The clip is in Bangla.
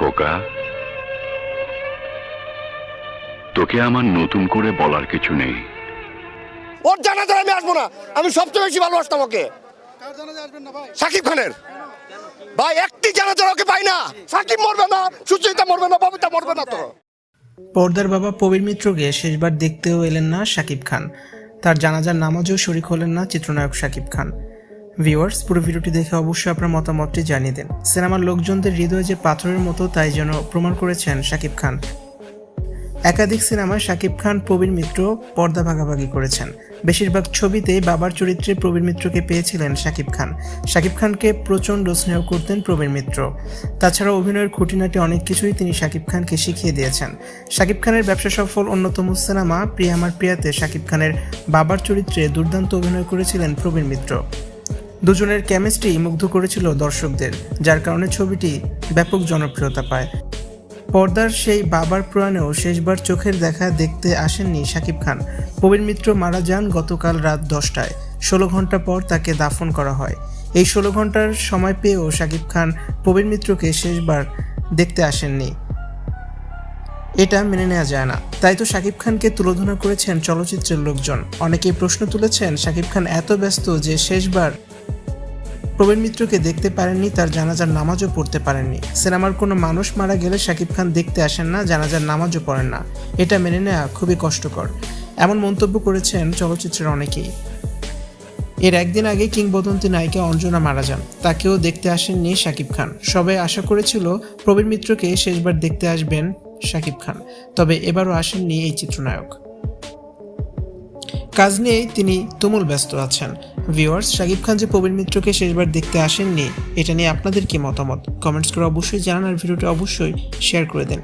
খোকা। তোকে আমার নতুন করে বলার কিছু নেই। ওর জানাজার আমি আসব না। আমি সবচেয়ে বেশি ভালোবাসতাম ওকে। কার জানাজা আসবেন না ভাই। সাকিব খানের। ভাই একটি জানাজার ওকে পাই না। সাকিব মরবে না সুচরিতা মরবে না ববিতা মরবে না তো। পর্দার বাবা প্রবীর মিত্রকে শেষবার দেখতেও এলেন না শাকিব খান। তার জানাজার নামাজেও শরিক হলেন না চিত্রনায়ক শাকিব খান। ভিউয়ার্স পুরো ভিডিওটি দেখে অবশ্যই আপনার মতামতটি জানিয়ে দেন। সিনেমার লোকজনদের হৃদয়ে যে পাথরের মতো তাই যেন প্রমাণ করেছেন শাকিব খান। একাধিক সিনেমায় শাকিব খান, প্রবীর মিত্র পর্দা ভাগাভাগি করেছেন। বেশিরভাগ ছবিতেই বাবার চরিত্রে প্রবীর মিত্রকে পেয়েছিলেন শাকিব খান। শাকিব খানকে প্রচণ্ড স্নেহ করতেন প্রবীর মিত্র। তাছাড়া অভিনয়ের খুঁটিনাটি অনেক কিছুই তিনি শাকিব খানকে শিখিয়ে দিয়েছেন। শাকিব খানের ব্যবসা সফল অন্যতম সিনেমা প্রিয়া আমার প্রিয়াতে শাকিব খানের বাবার চরিত্রে দুর্দান্ত অভিনয় করেছিলেন প্রবীর মিত্র। দুজনের কেমিস্ট্রি মুগ্ধ করেছিল দর্শকদের, যার কারণে ছবিটি ব্যাপক জনপ্রিয়তা পায়। পর্দার সেই বাবার প্রয়াণেও শেষবার চোখের দেখা দেখতে আসেননি শাকিব খান। প্রবীর মিত্র মারা যান গতকাল রাত দশটায়। ষোলো ঘণ্টা পর তাকে দাফন করা হয়। এই ষোলো ঘণ্টার সময় পেয়েও শাকিব খান প্রবীর মিত্রকে শেষবার দেখতে আসেননি। এটা মেনে নেওয়া যায় না। তাই তো শাকিব খানকে তুলোধনা করেছেন চলচ্চিত্রের লোকজন। অনেকেই প্রশ্ন তুলেছেন শাকিব খান এত ব্যস্ত যে শেষবার প্রবীণ মিত্রকে দেখতে পারেননি, তার জানাজার নামাজও পড়তে পারেননি। সিনেমার কোনো মানুষ মারা গেলে শাকিব খান দেখতে আসেন না, জানাজার নামাজও পড়েন না। এটা মেনে নেওয়া খুবই কষ্টকর। এমন মন্তব্য করেছেন চলচ্চিত্রের অনেকেই। এর একদিন আগে কিংবদন্তি নায়িকা অঞ্জনা মারা যান। তাকেও দেখতে আসেননি শাকিব খান। সবাই আশা করেছিল প্রবীণ মিত্রকে শেষবার দেখতে আসবেন শাকিব খান। তবে এবারও আসেননি এই চিত্রনায়ক। কাজ নিয়েই তিনি তুমুল ব্যস্ত আছেন। ভিউয়ার্স শাকিব খান যে প্রবীণ মিত্রকে শেষবার দেখতে আসেননি, এটা নিয়ে আপনাদের কি মতামত? কমেন্টস করে অবশ্যই জানান আর ভিডিওটি অবশ্যই শেয়ার করে দেন।